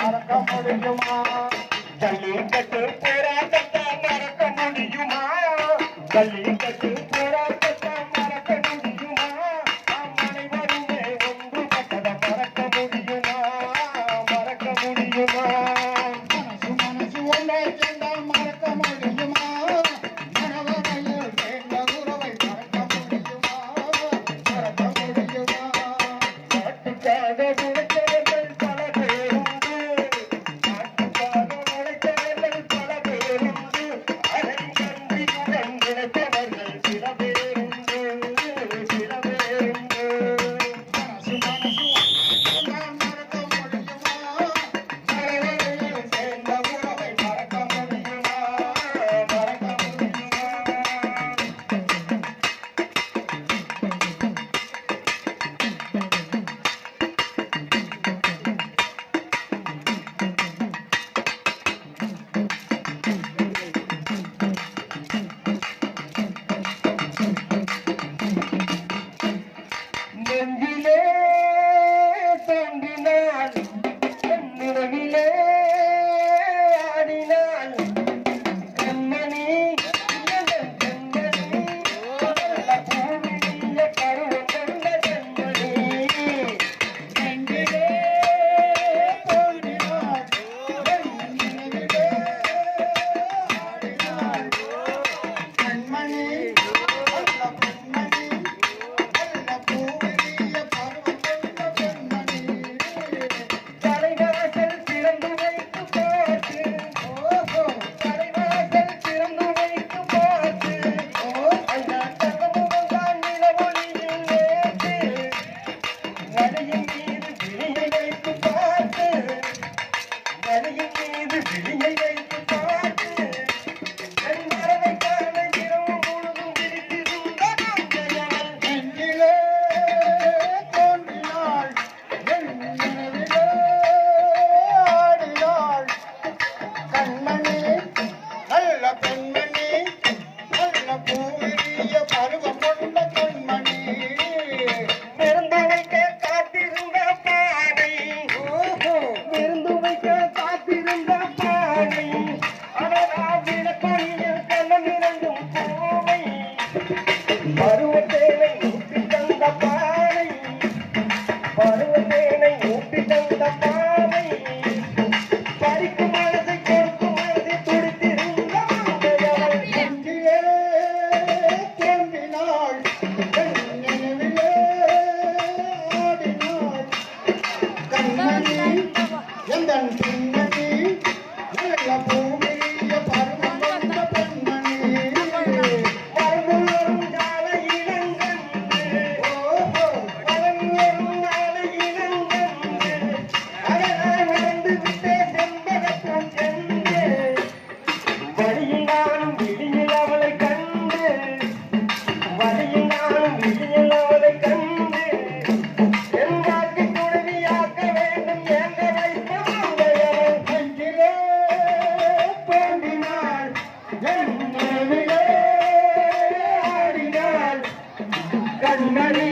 மறக்க முடியுமா ஜல்லிக்கட்டு போராட்டத்தை மறக்க முடியுமா? ஜல்லி செஞ்சு கடை